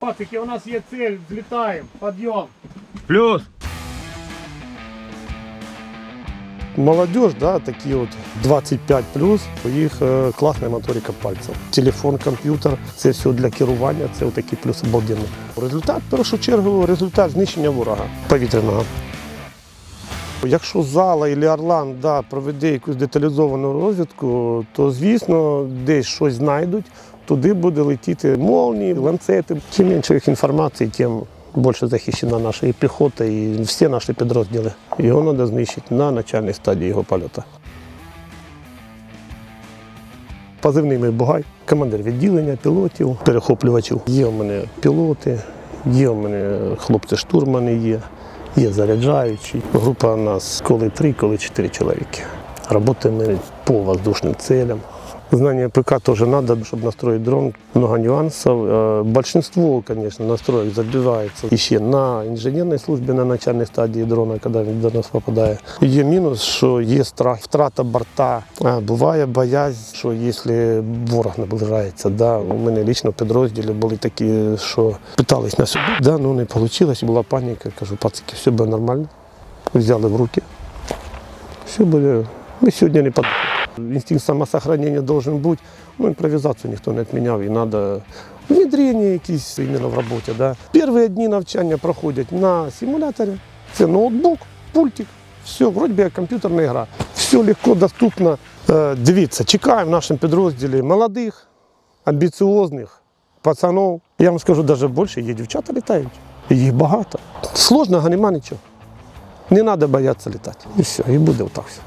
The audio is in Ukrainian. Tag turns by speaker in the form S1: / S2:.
S1: Пацики, у нас є цель, злітаємо, підйом.
S2: Плюс.
S3: Молодежь, да, такі от 25 плюс, у їх е, класна моторика пальців. Телефон, комп'ютер, це все для керування, це такий плюс обалденний. Результат, в першу чергу, результат знищення ворога повітряного. Якщо зала і Орлан да, проведе якусь деталізовану розвідку, то звісно десь щось знайдуть, туди буде летіти молнії, ланцети. Чим менше їх інформації, тим більше захищена наша і піхота, і всі наші підрозділи. Його треба знищити на начальній стадії його польоту. Позивний мій Бугай, командир відділення пілотів, перехоплювачів. Є у мене пілоти, є у мене хлопці-штурмани є, є заряджаючі. Група у нас коли три, коли чотири чоловіки. Работаємо ми по воздушним целям. Знание ПК тоже надо, чтобы настроить дрон. Много нюансов. Э, Большинство, конечно, настроек забивается еще на инженерной службе, на начальной стадии дрона, когда він до нас попадає. Є мінус, що є страх, втрата борта. А, Буває боязнь, що якщо ворог наближається, да, у мене лично в підрозділі були такі, що питались на собі, да, ну не вийшло, була паніка. Кажу, пацики, все буде нормально. Взяли в руки. Все буде. Ми сьогодні не подумали. Инстинкт самосохранения должен бути. Ну, імпровізацію ніхто не відміняв, і треба внедрення якісь іменно в роботі. Да. Перші дні навчання проходять на симуляторі. Це ноутбук, пультик. Все, вроді би комп'ютерна гра. Все легко, доступно. Е, Дивіться, чекаємо в нашому підрозділі молодих, амбіціозних пацанов. Я вам скажу навіть більше, є дівчата літають. Їх багато. Сложного нема нічого. Не треба боятися літати. І все, і буде отак все.